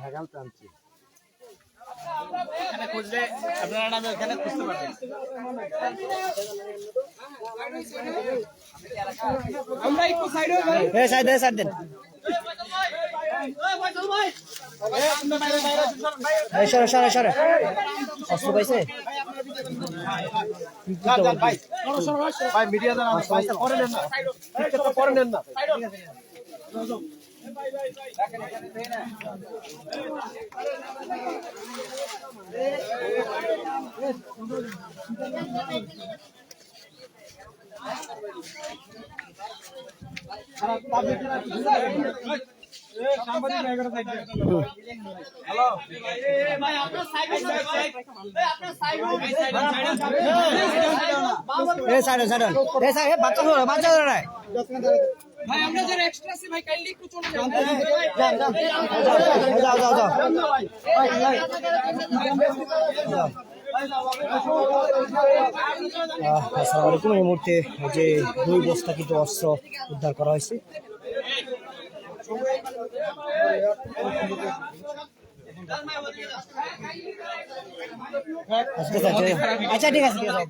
হ্যাগাল টানছে। এখানে খুঁজলে আপনারা নামে ওখানে খুঁজতে পারবেন। আমরা একটু সাইড হয়ে সাইড সাইড দেন। সরে সরে সরে। অস্ত্র পাইছে? ভাই। ভাই মিডিয়া পরে নেন না। পরে নেন না। বাচ্চা বাচ্চা ভাই আমরা যারা এক্সট্রা আছি ভাই কাইন্ডলি একটু চলে যান। যাও যাও যাও। আহ, আসসালামু আলাইকুম। এই মুহূর্তে যে দুই বস্তা কিন্তু অস্ত্র উদ্ধার করা হয়েছে। আচ্ছা ঠিক আচ্ছা ঠিক আছে ঠিক আছে।